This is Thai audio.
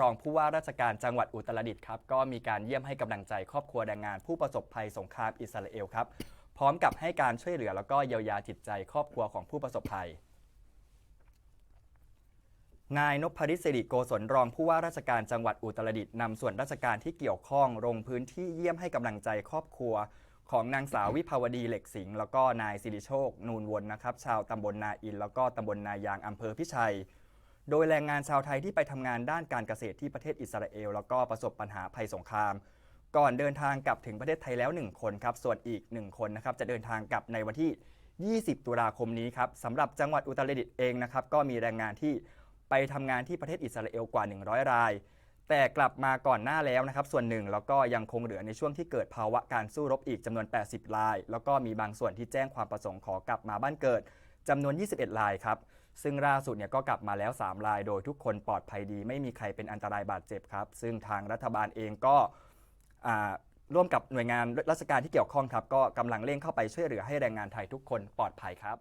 รองผู้ว่าราชการจังหวัดอุตรดิตถ์ครับก็มีการเยี่ยมให้กำลังใจครอบครัวแรงงาน ผู้ประสบภัยสงครามอิสราเอลครับ พร้อมกับให้การช่วยเหลือแล้วก็เยียวยาจิตใจครอบครัวของผู้ประสบภัย นายนพริศิริโกศลรองผู้ว่าราชการจังหวัดอุตรดิตถ์นำส่วนราชการที่เกี่ยวข้องลงพื้นที่เยี่ยมให้กำลังใจครอบครัว ของนางสาววิภาวดีเหล็กสิงห์แล้วก็นายสิริโชค นูนวนนะครับ ชาวตำบลนาอิน แล้วก็ตำบลนายางอำเภอพิชัย โดยแรงงานชาวไทยที่ไปทำงานด้านการเกษตรที่ประเทศอิสราเอล แล้วก็ประสบปัญหาภัยสงคราม ก่อนเดินทางกลับถึงประเทศไทยแล้ว 1 คนครับ ส่วนอีก 1 คนนะครับจะเดินทางกลับในวันที่ 20 ตุลาคมนี้ครับสำหรับจังหวัดอุตรดิตถ์เองนะครับก็มีแรงงานที่ไปทำงานที่ประเทศอิสราเอลกว่า 100 ราย แต่กลับมาก่อนหน้าแล้วนะครับส่วนหนึ่งแล้วก็ยังคงเหลือในช่วงที่เกิดภาวะการสู้รบอีกจำนวน 80 ราย แล้วก็มีบางส่วนที่แจ้งความประสงค์ขอกลับมาบ้านเกิด จำนวน 21 รายครับ ซึ่งล่าสุดเนี่ยก็กลับมาแล้ว 3 ราย โดยทุกคนปลอดภัยดี ไม่มีใครเป็นอันตรายบาดเจ็บครับ ซึ่งทางรัฐบาลเองก็ร่วมกับหน่วยงานราชการที่เกี่ยวข้องครับ ก็กำลังเร่งเข้าไปช่วยเหลือให้แรงงานไทยทุกคนปลอดภัยครับ